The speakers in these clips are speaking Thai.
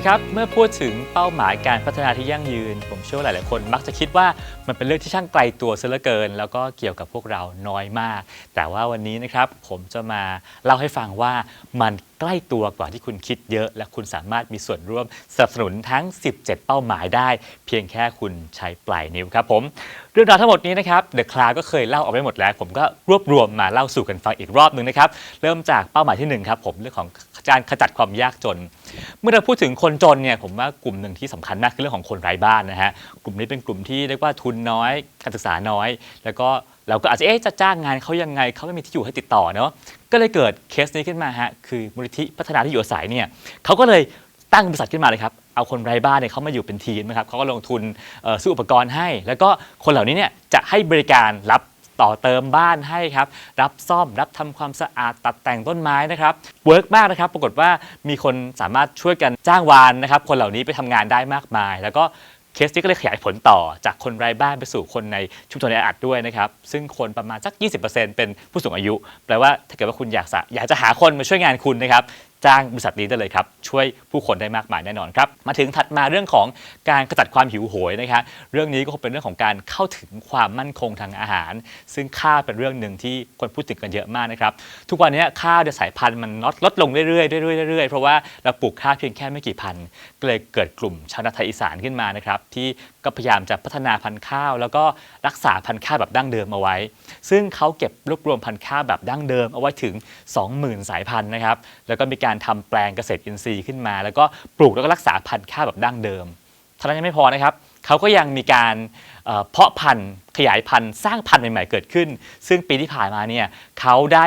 ดีครับ เมื่อพูดถึงเป้าหมายการพัฒนาที่ยั่งยืน ผมเชื่อว่าหลาย ๆ คน มักจะคิดว่ามันเป็นเรื่องที่ช่างไกลตัวเสียเหลือเกิน แล้วก็เกี่ยวกับพวกเราน้อยมาก แต่ว่าวันนี้นะครับผมจะมาเล่าให้ฟังว่ามัน ใกล้ตัวกว่าที่คุณคิดเยอะ และคุณสามารถมีส่วนร่วมสนับสนุนทั้ง 17 เป้าหมายได้ เพียงแค่คุณใช้ปลายนิ้วครับผมเรื่องราวทั้งหมดนี้นะครับเดอะคลาก็เคยเล่าเอาไว้หมดแล้ว ผมก็รวบรวมมาเล่าสู่กันฟังอีกรอบหนึ่งนะครับเริ่มจากเป้าหมายที่หนึ่งครับผมเรื่องของการขจัดความยากจน เมื่อเราพูดถึงคนจนเนี่ยผมว่ากลุ่มหนึ่งที่สำคัญมากคือเรื่องของคนไร้บ้านนะฮะกลุ่มนี้เป็นกลุ่มที่เรียกว่าทุนน้อยการศึกษาน้อย แล้วก็ เราก็อาจจะเอ๊ะจะจ้างงานเขายังไงเขาไม่มีที่อยู่ให้ติดต่อเนาะก็เลยเกิดเคสนี้ขึ้นมาฮะคือมูลนิธิพัฒนาที่อยู่อาศัยเนี่ยเขาก็เลยตั้งบริษัทขึ้นมาเลยครับเอาคนไร้บ้านเนี่ยเขามาอยู่เป็นทีมนะครับเขาก็ลงทุนซื้ออุปกรณ์ให้ แล้วก็คนเหล่านี้เนี่ยจะให้บริการรับต่อเติมบ้านให้ครับ รับซ่อม รับทำความสะอาด ตัดแต่งต้นไม้นะครับ เวิร์กมากนะครับ ปรากฏว่ามีคนสามารถช่วยกันจ้างวานนะครับ คนเหล่านี้ไปทำงานได้มากมาย แล้วก็ เคสนี้ก็เลยขยายผลต่อจากคนไร้บ้านไปสู่คนในชุมชนแออัดด้วยนะครับ ซึ่งคนประมาณสัก 20%เป็นผู้สูงอายุ แปลว่าถ้าเกิดว่าคุณอยากจะอยากจะหาคนมาช่วยงานคุณนะครับ จ้างบริษัทนี้ได้เลยครับ ช่วยผู้คนได้มากมายแน่นอนครับ มาถึงถัดมาเรื่องของการขจัดความหิวโหยนะครับเรื่องนี้ก็คงเป็นเรื่องของการเข้าถึงความมั่นคงทางอาหาร ซึ่งข้าวเป็นเรื่องหนึ่งที่คนพูดถึงกันเยอะมากนะครับทุกวันนี้ข้าวในสายพันธุ์มันลดลดลงเรื่อยๆเรื่อยๆเรื่อยๆเพราะว่าเราปลูกข้าวเพียงแค่ไม่กี่พันก็เลยเกิดกลุ่มชาวนาไทยอีสานขึ้นมานะครับที่ก็พยายามจะพัฒนาพันธุ์ข้าว แล้วก็รักษาพันธุ์ข้าวแบบดั้งเดิมเอาไว้ ซึ่งเขาเก็บรวบรวมพันธุ์ข้าวแบบดั้งเดิมเอาไว้ถึง 20,000 สายพันธุ์นะครับ แล้วก็มีการทำแปลงเกษตรอินทรีย์ขึ้นมา แล้วก็ปลูกแล้วก็รักษาพันธุ์ข้าวแบบดั้งเดิมเท่านั้นยังไม่พอนะครับเขาก็ยังมีการเพาะพันธุ์ขยายพันธุ์สร้างพันธุ์ใหม่ๆเกิดขึ้น ซึ่งปีที่ผ่านมาเนี่ยเขาได้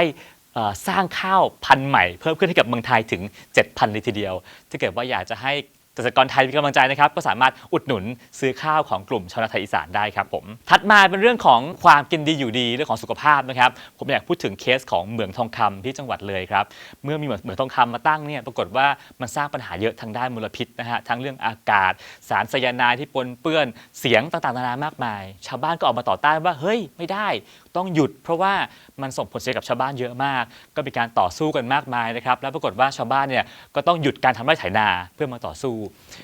สร้างข้าวพันธุ์ใหม่เพิ่มขึ้นให้กับเมืองไทยถึง 7,000เลยทีเดียวถ้าเกิดว่าอยากจะให้ เกษตรกรไทยมีกำลังใจนะครับก็สามารถอุดหนุนซื้อข้าวของกลุ่มชาวนาไทยอีสานได้ครับผมถัดมาเป็นเรื่องของความกินดีอยู่ดีเรื่องของสุขภาพนะครับผมอยากพูดถึงเคสของเหมืองทองคำที่จังหวัดเลยครับเมื่อมีเหมืองเหมืองทองคำมาตั้งเนี่ยปรากฏว่ามันสร้างปัญหาเยอะทางด้านมลพิษนะฮะทั้งเรื่องอากาศ สารไซยาไนด์ที่ปนเปื้อนเสียงต่างๆนานามากมาย ชาวบ้านก็ออกมาต่อต้านว่าเฮ้ยไม่ได้ ต้องหยุด เพราะว่ามันส่งผลเสียกับชาวบ้านเยอะมาก ก็มีการต่อสู้กันมากมายนะครับแล้วปรากฏว่าชาวบ้านเนี่ยก็ต้องหยุดการทำไร่ไถนาเพื่อมาต่อสู้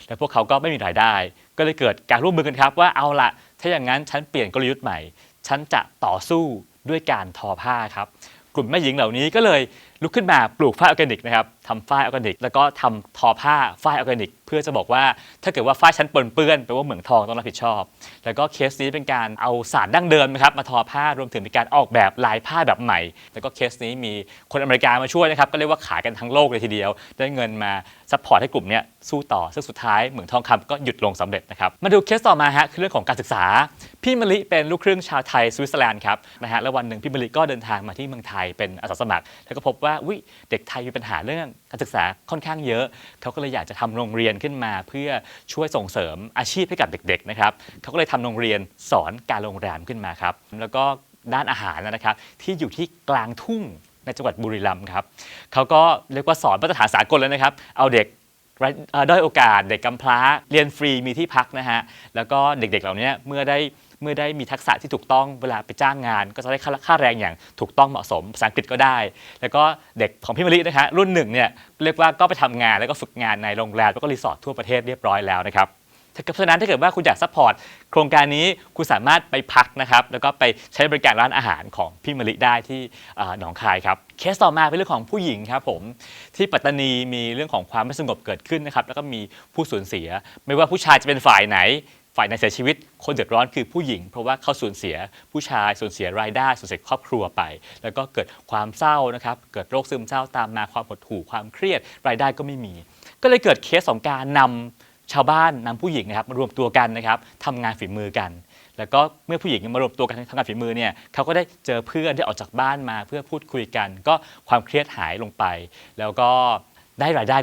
แล้วพวกเขาก็ไม่มีรายได้ ก็เลยเกิดการร่วมมือกันครับว่าเอาละถ้าอย่างนั้นฉันเปลี่ยนกลยุทธ์ใหม่ ฉันจะต่อสู้ด้วยการทอผ้าครับ กลุ่มแม่หญิงเหล่านี้ก็เลย ลุกขึ้นมาปลูกฝ้ายออร์แกนิกนะครับทำฝ้ายออร์แกนิก แล้วก็ทำทอผ้าฝ้ายออร์แกนิก เพื่อจะบอกว่าถ้าเกิดว่าฝ้ายชั้นปนเปื้อนแปลว่าเหมืองทองต้องรับผิดชอบ แล้วก็เคสนี้เป็นการเอาสารดั้งเดิมนะครับมาทอผ้ารวมถึงมีการออกแบบลายผ้าแบบใหม่ แล้วก็เคสนี้มีคนอเมริกามาช่วยนะครับก็เรียกว่าขายกันทั้งโลกเลยทีเดียว ได้เงินมาซัพพอร์ตให้กลุ่มนี้สู้ต่อซึ่งสุดท้ายเหมืองทองคำก็หยุดลงสำเร็จนะครับมาดูเคสต่อมาฮะคือเรื่องของการศึกษาพี่มลิเป็นลูกครึ่งชาวไทยสวิตเซอร์แลนด์ครับนะฮะแล้ววันหนึ่งพี่มลิก็เดินทางมาที่เมืองไทยเป็นอาสาสมัคร แล้วก็พบว่าวิเด็กไทยมีปัญหาเรื่องการศึกษาค่อนข้างเยอะ เขาก็เลยอยากจะทำโรงเรียนขึ้นมา เพื่อช่วยส่งเสริมอาชีพให้กับเด็กๆนะครับเขาก็เลยทำโรงเรียนสอนการโรงแรมขึ้นมาครับแล้วก็ด้านอาหารนะครับ ที่อยู่ที่กลางทุ่งในจังหวัดบุรีรัมย์ครับเขาก็เรียกว่าสอนมาตรฐานสากลแล้วนะครับ เอาเด็กได้อยโอกาสเด็กกำพร้าเรียนฟรีมีที่พักนะฮะแล้วก็เด็กๆเหล่านี้เมื่อได้ เมื่อได้มีทักษะที่ถูกต้องเวลาไปจ้างงาน ก็จะได้ค่าค่าแรงอย่างถูกต้องเหมาะสมภาษาอังกฤษก็ได้ แล้วก็เด็กของพี่มะลินะฮะรุ่นหนึ่งเนี่ยเรียกว่าก็ไปทำงานแล้วก็ฝึกงานในโรงแรมแล้วก็รีสอร์ททั่วประเทศเรียบร้อยแล้วนะครับเพราะฉะนั้นถ้าเกิดว่าคุณอยากซัพพอร์ตโครงการนี้คุณสามารถไปพักนะครับ แล้วก็ไปใช้บริการร้านอาหารของพี่มะลิได้ที่หนองคายครับ เคสต่อมาเป็นเรื่องของผู้หญิงครับผม ที่ปัตตานีมีเรื่องของความไม่สงบเกิดขึ้นนะครับ แล้วก็มีผู้สูญเสีย ไม่ว่าผู้ชายจะเป็นฝ่ายไหน ฝ่ายไหนเสียชีวิต คนเดือดร้อนคือผู้หญิง เพราะว่าเขาสูญเสียผู้ชายสูญเสียรายได้สูญเสียครอบครัวไป แล้วก็เกิดความเศร้านะครับเกิดโรคซึมเศร้าตามมาความหดหู่ความเครียด รายได้ก็ไม่มี ก็เลยเกิดเคสของการนำชาวบ้านนำผู้หญิงนะครับมารวมตัวกันนะครับทำงานฝีมือกัน แล้วก็เมื่อผู้หญิงมารวมตัวกันทำงานฝีมือเนี่ยเขาก็ได้เจอเพื่อนที่ออกจากบ้านมาเพื่อพูดคุยกัน ก็ความเครียดหายลงไป แล้วก็ ได้รายได้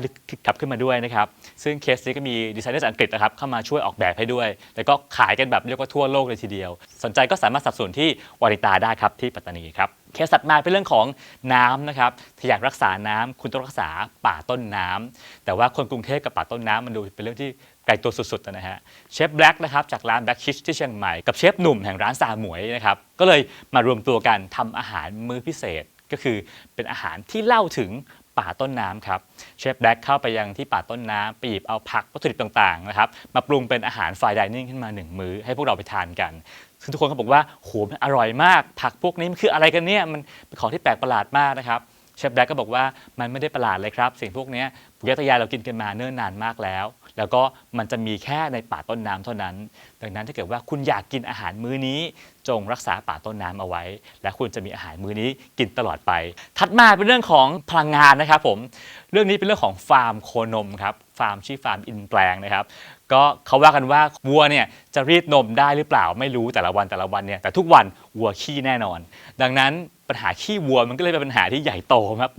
กลับขึ้นมาด้วยนะครับ ซึ่งเคสนี้ก็มีดีไซเนอร์จากอังกฤษนะครับเข้ามาช่วยออกแบบให้ด้วย แล้วก็ขายกันแบบเรียกว่าทั่วโลกเลยทีเดียว สนใจก็สามารถสับสนุนที่วาริตาได้ครับที่ปัตตานีครับเคสถัดมาเป็นเรื่องของน้ำนะครับถ้าอยากรักษาน้ำคุณต้องรักษาป่าต้นน้ำแต่ว่าคนกรุงเทพกับป่าต้นน้ำมันดูเป็นเรื่องที่ไกลตัวสุดๆนะฮะเชฟแบล็กนะครับจากร้านแบล็กชิชที่เชียงใหม่กับเชฟหนุ่มแห่งร้านซาหมวยนะครับก็เลยมารวมตัวกันทำอาหารมื้อพิเศษก็คือเป็นอาหารที่เล่าถึง ป่าต้นน้ำครับเชฟแบ็กเข้าไปยังที่ป่าต้นน้ำไปหยิบเอาผักวัตถุดิบต่างๆนะครับมาปรุงเป็นอาหารไฟดิเนิ่งขึ้นมาหนึ่งมื้อให้พวกเราไปทานกันซึ่งทุกคนก็บอกว่าโหมันอร่อยมาก ผักพวกนี้มันคืออะไรกันเนี่ยมันเป็นของที่แปลกประหลาดมากนะครับ เชฟแบ็คก็บอกว่ามันไม่ได้ประหลาดเลยครับ สิ่งพวกนี้ยปุยตายายเรากินกันมาเนิ่นนานมากแล้ว แล้วก็มันจะมีแค่ในป่าต้นน้ำเท่านั้น ดังนั้นถ้าเกิดว่าคุณอยากกินอาหารมื้อนี้ จงรักษาป่าต้นน้ำเอาไว้ และคุณจะมีอาหารมื้อนี้กินตลอดไป ถัดมาเป็นเรื่องของพลังงานนะครับผมเรื่องนี้เป็นเรื่องของฟาร์มโคนมครับฟาร์มชื่อฟาร์มอินแปลงนะครับก็เขาว่ากันว่าวัวเนี่ยจะรีดนมได้หรือเปล่าไม่รู้แต่ละวันแต่ละวันเนี่ยแต่ทุกวันวัวขี้แน่นอน ดังนั้น ปัญหาขี้วัวมันก็เลยเป็นปัญหาที่ใหญ่โต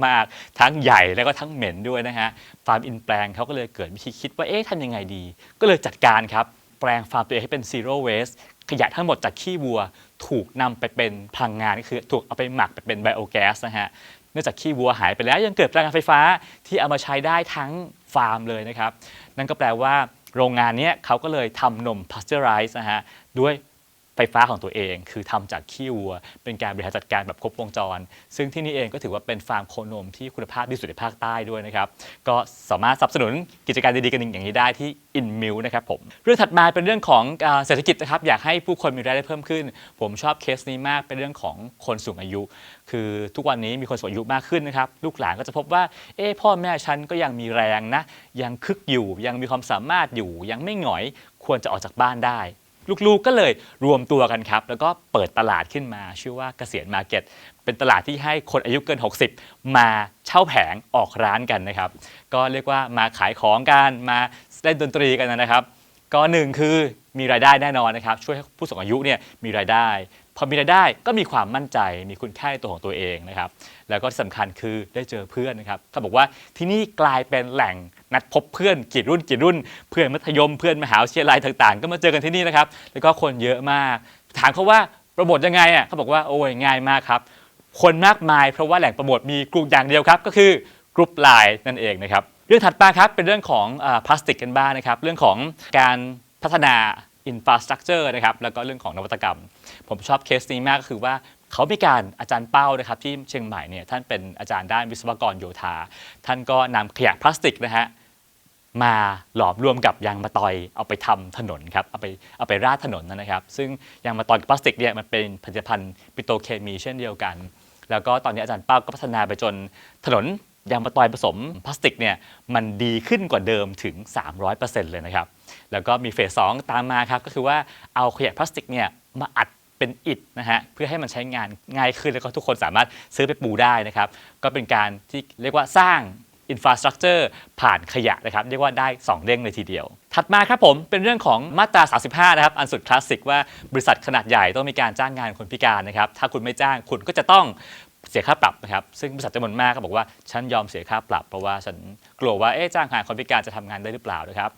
มากๆ ทั้งใหญ่แล้วก็ทั้งเหม็นด้วยนะฮะ ฟาร์มอินแปลงเขาก็เลยเกิดวิธีคิดว่า เอ๊ะทำยังไงดี ก็เลยจัดการครับ แปลงฟาร์มตัวเองให้เป็น zero waste ขยะทั้งหมดจากขี้วัวถูกนำไปเป็นพลังงานก็คือถูกเอาไปหมักไปเป็นไบโอแก๊สนะฮะ เนื่องจากขี้วัวหายไปแล้วยังเกิดพลังงานไฟฟ้าที่เอามาใช้ได้ทั้งฟาร์มเลยนะครับ นั่นก็แปลว่าโรงงานนี้เขาก็เลยทำนมพาสเจอร์ไรส์นะฮะด้วย ไฟฟ้าของตัวเอง คือทำจากขี้วัว เป็นการบริหารจัดการแบบครบวงจร ซึ่งที่นี่เองก็ถือว่าเป็นฟาร์มโคนมที่คุณภาพดีสุดในภาคใต้ด้วยนะครับก็สามารถสนับสนุนกิจการดีๆกันอย่างนี้ได้ที่ InMill นะครับผมเรื่องถัดมาเป็นเรื่องของเศรษฐกิจนะครับอยากให้ผู้คนมีรายได้เพิ่มขึ้น ผมชอบเคสนี้มากเป็นเรื่องของคนสูงอายุ คือทุกวันนี้มีคนสูงอายุมากขึ้นนะครับลูกหลานก็จะพบว่าเอ๊พ่อแม่ฉันก็ยังมีแรงนะยังคึกอยู่ยังมีความสามารถอยู่ยังไม่หงอยควรจะออกจากบ้านได้ ลูกๆก็เลยรวมตัวกันครับ แล้วก็เปิดตลาดขึ้นมา ชื่อว่าเกษียณมาร์เก็ตเป็นตลาดที่ให้คนอายุเกิน 60 มาเช่าแผงออกร้านกันนะครับ ก็เรียกว่ามาขายของกันมาเล่นดนตรีกันนะครับ ก็หนึ่งคือมีรายได้แน่นอนนะครับ ช่วยให้ผู้สูงอายุเนี่ยมีรายได้พอมีรายได้ก็มีความมั่นใจมีคุณค่าในตัวของตัวเองนะครับ แล้วก็ที่สำคัญคือได้เจอเพื่อนนะครับเขาบอกว่าที่นี่กลายเป็นแหล่ง นัดพบเพื่อนกี่รุ่นกี่รุ่น เพื่อนมัธยมเพื่อนมหาวิทยาลัยต่างๆ ก็มาเจอกันที่นี่นะครับ แล้วก็คนเยอะมาก ถามเขาว่าโปรโมทยังไงอะเขาบอกว่าโอ้ยง่ายมากครับ คนมากมายเพราะว่าแหล่งโปรโมทมีกลุ่มอย่างเดียวครับก็คือกรุ๊ปไลน์นั่นเองนะครับเรื่องถัดมาครับเป็นเรื่องของอพลาสติกกันบ้างนะครับเรื่องของการพัฒนาอินฟ a าสตรักเจอร์นะครับแล้วก็เรื่องของนวัตกรรม ผมชอบเคสนี้มากก็คือว่า เขามีการอาจารย์เป้านะครับที่เชียงใหม่เนี่ยท่านเป็นอาจารย์ด้านวิศวกรโยธา ท่านก็นำขยะพลาสติกนะฮะมาหลอมรวมกับยางมะตอยเอาไปทำถนนครับเอาไปเอาไปราดถนนนะครับ ซึ่งยางมะตอยกับพลาสติกเนี่ยมันเป็นผลิตภัณฑ์ปิโตรเคมีเช่นเดียวกัน แล้วก็ตอนนี้อาจารย์เป้าก็พัฒนาไปจนถนนยางมะตอยผสมพลาสติกเนี่ยมันดีขึ้นกว่าเดิมถึง 300%เลยนะครับ แล้วก็มีเฟสสองตามมาครับก็คือว่าเอาขยะพลาสติกเนี่ยมาอัด เป็นอิฐนะฮะเพื่อให้มันใช้งานง่ายขึ้นแล้วก็ทุกคนสามารถซื้อไปปูได้นะครับก็เป็นการที่เรียกว่าสร้างอินฟ a าสตรักเจอร์ผ่านขยะนะครับ เรียกว่าได้ 2 เด้งเลยทีเดียว ถัดมาครับผมเป็นเรื่องของมาตรา 35 นะครับ อันสุดคลาสสิกว่าบริษัทขนาดใหญ่ต้องมีการจ้างงานคนพิการนะครับ ถ้าคุณไม่จ้างคุณก็จะต้องเสียค่าปรับนะครับ ซึ่งบริษัทจำนวนมากก็บอกว่า ฉันยอมเสียค่าปรับ เพราะว่าฉันกลัวว่าเอ๊ะจ้างงานคนพิการจะทำงานได้หรือเปล่านะครับ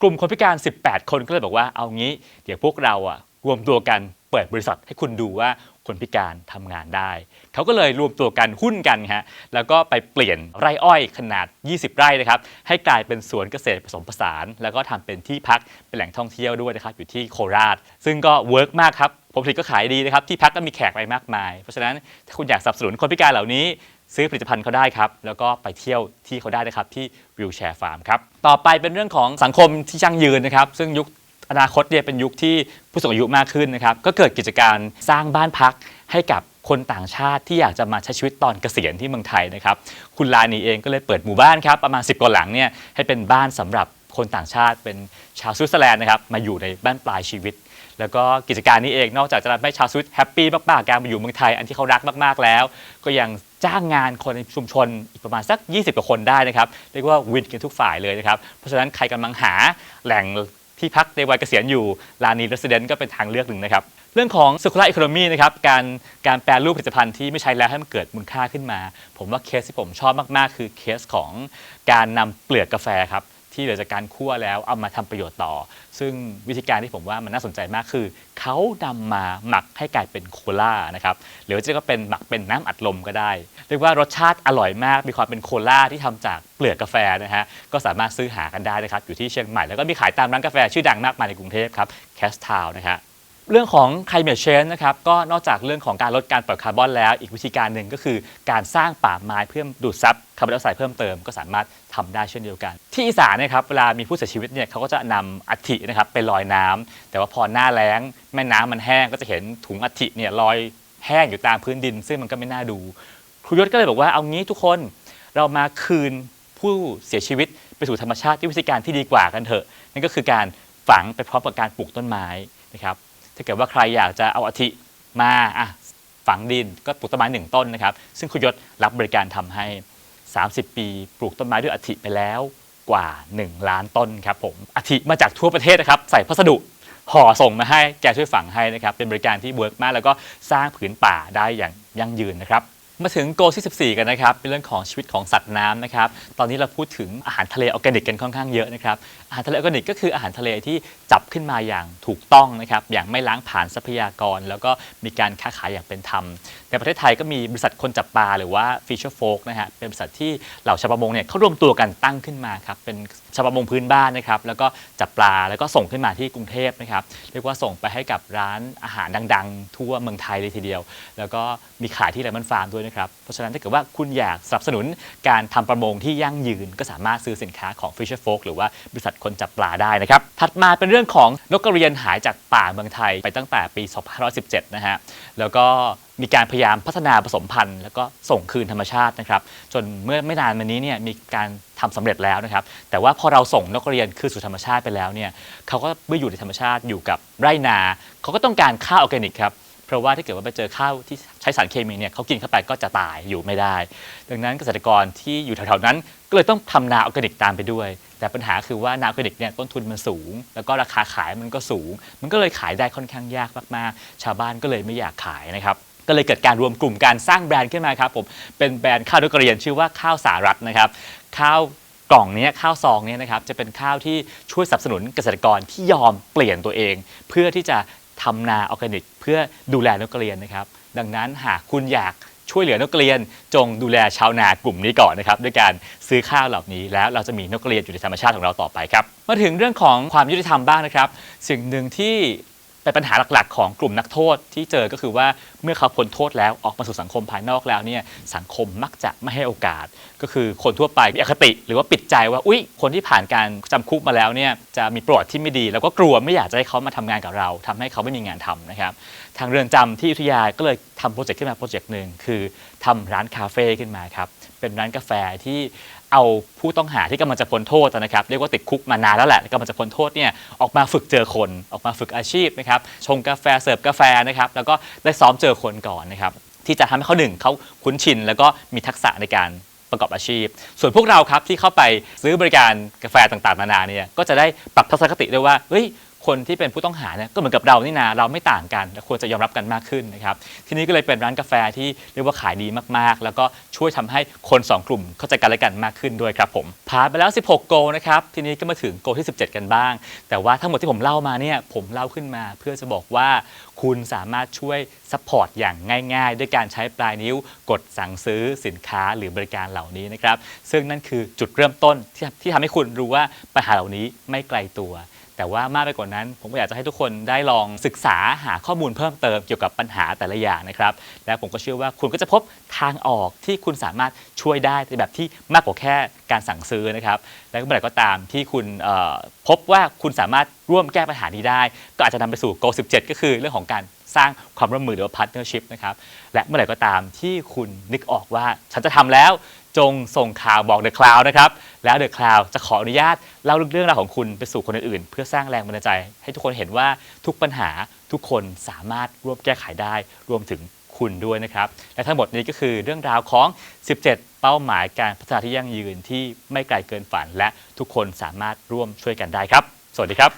กลุ่มคนพิการ 18 คนก็เลยบอกว่าเอางี้ เดี๋ยวพวกเราอะรวมตัวกัน ปิดบริษัทให้คุณดูว่าคนพิการทำงานได้ เขาก็เลยรวมตัวกันหุ้นกันฮะแล้วก็ไปเปลี่ยนไร่อ้อยขนาด 20 ไร่นะครับให้กลายเป็นสวนเกษตรผสมผสาน แล้วก็ทำเป็นที่พักเป็นแหล่งท่องเที่ยวด้วยนะครับอยู่ที่โคราช ซึ่งก็เวิร์กมากครับผลผลิตก็ขายดีนะครับที่พักก็มีแขกไปมากมาย เพราะฉะนั้นถ้าคุณอยากสนับสนุนคนพิการเหล่านี้ ซื้อผลิตภัณฑ์เขาได้ครับแล้วก็ไปเที่ยวที่เขาได้นะครับที่วิวแชร์ฟาร์มครับต่อไปเป็นเรื่องของสังคมที่ยั่งยืนนะครับซึ่งยุค อนาคตเนี่ยเป็นยุคที่ผู้สูงอายุมากขึ้นนะครับ ก็เกิดกิจการสร้างบ้านพักให้กับคนต่างชาติที่อยากจะมาใช้ชีวิตตอนเกษียณที่เมืองไทยนะครับ คุณลานีเองก็เลยเปิดหมู่บ้านครับประมาณ 10กว่าหลังเนี่ยให้เป็นบ้านสำหรับคนต่างชาติเป็นชาวสวิตเซอร์แลนด์นะครับมาอยู่ในบ้านปลายชีวิต แล้วก็กิจการนี้เองนอกจากจะทำให้ชาวสวิตแฮปปี้มากๆการมาอยู่เมืองไทย อันที่เขารักมากๆแล้ว ก็ยังจ้างงานคนในชุมชนอีกประมาณสัก 20 กว่าคนได้นะครับ เรียกว่าวินกันทุกฝ่ายเลยนะครับ เพราะฉะนั้นใครกำลังหาแหล่ง ที่พักในวัยเกษียณอยู่ลานีเรสเดนก็เป็นทางเลือกหนึ่งนะครับ เรื่องของสุขภาพอีโคโนมีนะครับการการแปลรูปผลิตภัณฑ์ที่ไม่ใช้แล้วให้มันเกิดมูลค่าขึ้นมา ผมว่าเคสที่ผมชอบมากๆ คือเคสของการนำเปลือกกาแฟครับที่เหลือจากการคั่วแล้วเอามาทำประโยชน์ต่อ ซึ่งวิธีการที่ผมว่ามันน่าสนใจมากคือ เขานำมาหมักให้กลายเป็นโคลานะครับ หรือว่าจะก็เป็นหมักเป็นน้ำอัดลมก็ได้ เรียกว่ารสชาติอร่อยมาก มีความเป็นโคลาที่ทำจากเปลือกกาแฟนะฮะ ก็สามารถซื้อหากันได้นะครับ อยู่ที่เชียงใหม่ แล้วก็มีขายตามร้านกาแฟชื่อดังมากมายในกรุงเทพครับแคสทาวนะฮะ เรื่องของ climate change นะครับก็นอกจากเรื่องของการลดการปล่อยคาร์บอนแล้ว อีกวิธีการหนึ่งก็คือการสร้างป่าไม้เพื่อดูดซับคาร์บอนไดออกไซด์เพิ่มเติมก็สามารถทำได้เช่นเดียวกัน ที่อีสานนะครับเวลามีผู้เสียชีวิตเนี่ยเขาก็จะนำอัฐินะครับไปลอยน้ำแต่ว่าพอหน้าแล้งแม่น้ำมันแห้งก็จะเห็นถุงอัฐิเนี่ยลอยแห้งอยู่ตามพื้นดิน ซึ่งมันก็ไม่น่าดู ครูยศก็เลยบอกว่าเอางี้ทุกคนเรามาคืนผู้เสียชีวิตไปสู่ธรรมชาติที่วิธีการที่ดีกว่ากันเถอะนั่นก็คือการฝังไปพร้อมกับการปลูกต้นไม้นะครับ ถ้าเกิดว่าใครอยากจะเอาอาทิมาอะฝังดินก็ปลูกต้นไม้หนึ่งต้นนะครับ ซึ่งคุณยศรับบริการทำให้ 30 ปีปลูกต้นไม้ด้วยอาทิไปแล้วกว่า 1 ล้านต้นครับผมอาทิมาจากทั่วประเทศนะครับ ใส่พัสดุห่อส่งมาให้แกช่วยฝังให้นะครับ เป็นบริการที่เวิร์กมาก แล้วก็สร้างผืนป่าได้อย่างยั่งยืนนะครับ มาถึงโกที่14 กันนะครับ เป็นเรื่องของชีวิตของสัตว์น้ำนะครับ ตอนนี้เราพูดถึงอาหารทะเลออร์แกนิกกันค่อนข้างเยอะนะครับอาหารทะเลออร์แกนิกก็คืออาหารทะเลที่จับขึ้นมาอย่างถูกต้องนะครับอย่างไม่ล้างผ่านทรัพยากร แล้วก็มีการค้าขายอย่างเป็นธรรม ในประเทศไทยก็มีบริษัทคนจับปลาหรือว่า Fisher Folk นะฮะเป็นบริษัทที่เหล่าชาวประมงเนี่ยเขารวมตัวกันตั้งขึ้นมาครับเป็นชาวประมงพื้นบ้านนะครับแล้วก็จับปลาแล้วก็ส่งขึ้นมาที่กรุงเทพนะครับเรียกว่าส่งไปให้กับร้านอาหารดัง ๆ ทั่วเมืองไทยเลยทีเดียว แล้วก็มีขายที่ไลมอนฟาร์มด้วยนะครับเพราะฉะนั้นถ้าเกิดว่าคุณอยากสนับสนุนการทำประมงที่ยั่งยืน ก็สามารถซื้อสินค้าของ Fisher Folk หรือว่าบริษัทคนจับปลาได้นะครับ ถัดมาเป็นเรื่องของนกกระเรียนหายจากป่าเมืองไทยไปตั้งแต่ปี 2517 นะฮะ แล้วก็มีการพยายามพัฒนาผสมพันธุ์ แล้วก็ส่งคืนธรรมชาตินะครับ จนเมื่อไม่นานมานี้เนี่ยมีการทำสำเร็จแล้วนะครับ แต่ว่าพอเราส่งนกกระเรียนคืนสู่ธรรมชาติไปแล้วเนี่ยเขาก็ไม่อยู่ในธรรมชาติอยู่กับไร่นา เขาก็ต้องการข้าวออร์แกนิกครับ เพราะว่าถ้าเกิดว่าไปเจอข้าวที่ใช้สารเคมีเนี่ยเขากินเข้าไปก็จะตายอยู่ไม่ได้ ดังนั้นเกษตรกรที่อยู่แถวๆนั้นก็เลยต้องทำนาออร์แกนิกตามไปด้วย แต่ปัญหาคือว่านาออร์แกนิกเนี่ยต้นทุนมันสูง แล้วก็ราคาขายมันก็สูง มันก็เลยขายได้ค่อนข้างยากมากๆ ชาวบ้านก็เลยไม่อยากขายนะครับก็เลยเกิดการรวมกลุ่มการสร้างแบรนด์ขึ้นมาครับผมเป็นแบรนด์ข้าวนกกระเรียนชื่อว่าข้าวสารัตนะครับข้าวกล่องนี้ข้าวซองนี้นะครับจะเป็นข้าวที่ช่วยสนับสนุนเกษตรกรที่ยอมเปลี่ยนตัวเอง เพื่อที่จะ ทำนาออร์แกนิก เพื่อดูแลนกกระเรียนนะครับ ดังนั้นหากคุณอยากช่วยเหลือนกกระเรียน จงดูแลชาวนากลุ่มนี้ก่อนนะครับด้วยการซื้อข้าวเหล่านี้ แล้วเราจะมีนกกระเรียนอยู่ในธรรมชาติของเราต่อไปครับมาถึงเรื่องของความยุติธรรมบ้างนะครับ สิ่งหนึ่งที่ เป็นปัญหาหลักๆ ของกลุ่มนักโทษที่เจอก็คือว่าเมื่อเขาพ้นโทษแล้วออกมาสู่สังคมภายนอกแล้วเนี่ยสังคมมักจะไม่ให้โอกาส ก็คือคนทั่วไปมีอคติ หรือว่าปิดใจว่าอุ๊ยคนที่ผ่านการจำคุกมาแล้วเนี่ยจะมีประวัติที่ไม่ดี แล้วก็กลัวไม่อยากจะให้เขามาทำงานกับเราทำให้เขาไม่มีงานทำนะครับทางเรือนจำที่อยุธยาก็เลยทำโปรเจกต์ขึ้นมาโปรเจกต์หนึ่งคือทำร้านคาเฟ่ขึ้นมาครับเป็นร้านกาแฟที่ เอาผู้ต้องหาที่กำลังจะพ้นโทษนะครับเรียกว่าติดคุกมานานแล้วแหละกำลังจะพ้นโทษเนี่ยออกมาฝึกเจอคนออกมาฝึกอาชีพนะครับชงกาแฟเสิร์ฟกาแฟนะครับแล้วก็ได้ซ้อมเจอคนก่อนนะครับที่จะทำให้เขาหนึ่งเขาคุ้นชิน แล้วก็มีทักษะในการประกอบอาชีพ ส่วนพวกเราครับที่เข้าไปซื้อบริการกาแฟต่างๆนานาเนี่ยก็จะได้ปรับทัศนคติด้วยว่าเฮ้ย คนที่เป็นผู้ต้องหาเนี่ยก็เหมือนกับเรานี่นาเราไม่ต่างกันและควรจะยอมรับกันมากขึ้นนะครับทีนี้ก็เลยเป็นร้านกาแฟที่เรียกว่าขายดีมากๆ แล้วก็ช่วยทำให้คน 2 กลุ่มเข้าใจกันและกันมากขึ้นด้วยครับผมผ่านไปแล้ว 16 โกลนะครับทีนี้ก็มาถึงโกลที่ 17 กันบ้าง แต่ว่าทั้งหมดที่ผมเล่ามาเนี่ยผมเล่าขึ้นมา เพื่อจะบอกว่าคุณสามารถช่วยซัพพอร์ตอย่างง่าย ๆ ด้วยการใช้ปลายนิ้วกดสั่งซื้อสินค้าหรือบริการเหล่านี้นะครับซึ่งนั่นคือจุดเริ่มต้นที่ที่ทำให้คุณรู้ว่าปัญหาเหล่านี้ไม่ไกลตัว แต่ว่ามากไปกว่านั้น ผมก็อยากจะให้ทุกคนได้ลองศึกษาหาข้อมูลเพิ่มเติมเกี่ยวกับปัญหาแต่ละอย่างนะครับ และผมก็เชื่อว่าคุณก็จะพบทางออกที่คุณสามารถช่วยได้ในแบบที่มากกว่าแค่การสั่งซื้อนะครับและเมื่อไหร่ก็ตามที่คุณพบว่าคุณสามารถร่วมแก้ปัญหานี้ได้ ก็อาจจะนำไปสู่ Go 17 ก็คือเรื่องของการ สร้างความร่วมมือหรือว่า partnership นะครับ และเมื่อไหร่ก็ตามที่คุณนึกออกว่า ฉันจะทำแล้วจงส่งข่าวบอก The Cloud นะครับ แล้ว The Cloud จะขออนุญาตเล่าเรื่องราวของคุณไปสู่คนอื่นๆ เพื่อสร้างแรงบันดาลใจ ให้ทุกคนเห็นว่าทุกปัญหาทุกคนสามารถร่วมแก้ไขได้ รวมถึงคุณด้วยนะครับ และทั้งหมดนี้ก็คือเรื่องราวของ 17 เป้าหมายการพัฒนาที่ยั่งยืนที่ไม่ไกลเกินฝัน และทุกคนสามารถร่วมช่วยกันได้ครับ สวัสดีครับ